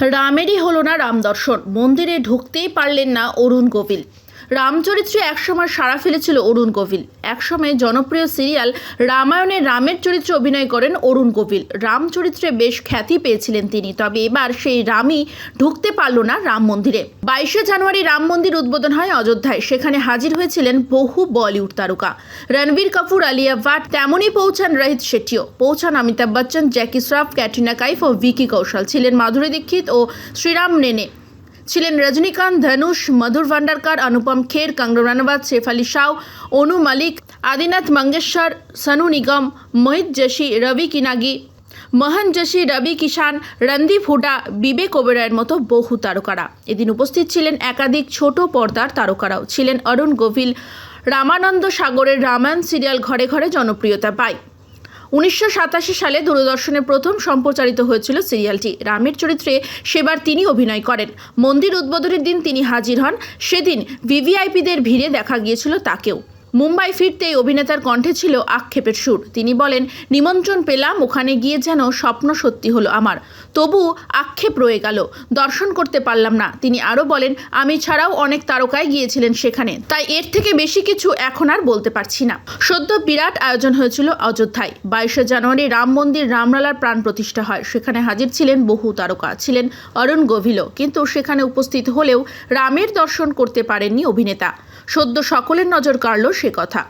রামেরই হলো না রামদর্শন। মন্দিরে ঢুকতেই পারলেন না অরুণ গোবিল। রামচরিত্রে একসময় সাড়া ফেলেছিল অরুণ গোবিল একসময় জনপ্রিয় সিরিয়াল রামায়ণে রামের চরিত্রে অভিনয় করেন অরুণ গোবিল রাম চরিত্রে বেশ খ্যাতি পেয়েছিলেন তিনি, তবে এবার সেই রামই ঢুকতে পারল না রাম মন্দিরে। বাইশে জানুয়ারি রাম মন্দির উদ্বোধন হয় অযোধ্যায়। সেখানে হাজির হয়েছিলেন বহু বলিউড তারকা। রণবীর কাপুর, আলিয়া ভাট, তেমনই পৌঁছান রোহিত শেট্টিও। পৌঁছান অমিতাভ বচ্চন, জ্যাকি শ্রফ, ক্যাটরিনা কাইফ ও ভিকি কৌশল। ছিলেন মাধুরী দীক্ষিত ও শ্রীরাম নেনে। ছিলেন রজনীকান্ত, ধনুষ, মধুর ভান্ডারকার অনুপম খের কঙ্গনা রানাওয়াত শেফ আলী শাহ অনু মালিক, আদিনাথ মঙ্গেশ্বর সনু নিগম, মোহিত যোশী রবি কিনাগি, মোহন যোশী রবি কিষান রণদীপ হুডা, বিবেক ওবেরয়ের মতো বহু তারকারা। এদিন উপস্থিত ছিলেন একাধিক ছোট পর্দার তারকারাও। ছিলেন অরুণ গোভিল রামানন্দ সাগরের রামায়ণ সিরিয়াল ঘরে ঘরে জনপ্রিয়তা পায়। উনিশশো সাতাশি সালে দূরদর্শনে প্রথম সম্প্রচারিত হয়েছিল সিরিয়ালটি। রামের চরিত্রে সেবার তিনি অভিনয় করেন। মন্দির উদ্বোধনের দিন তিনি হাজির হন। সেদিন ভিভিআইপিদের ভিড়ে দেখা গিয়েছিল তাকেও। মুম্বাই ফিরতেই অভিনেতার কণ্ঠে ছিল আক্ষেপের সুর। তিনি বলেন, নিমন্ত্রণ পেলাম, ওখানে গিয়ে যেন স্বপ্ন সত্যি হলো আমার। তবু আক্ষেপ রয়ে গেল, দর্শন করতে পারলাম না। তিনি আরও বলেন, আমি ছাড়াও অনেক তারকায় গিয়েছিলেন সেখানে, তাই এর থেকে বেশি কিছু এখন আর বলতে পারছি না। সদ্য বিরাট আয়োজন হয়েছিল অযোধ্যায়। বাইশে জানুয়ারি রাম মন্দির রামলালার প্রাণ প্রতিষ্ঠা হয়। সেখানে হাজির ছিলেন বহু তারকা, ছিলেন অরুণ গভিলও কিন্তু সেখানে উপস্থিত হলেও রামের দর্শন করতে পারেননি অভিনেতা। সদ্য সকলের নজর কাড়ল সে কথা।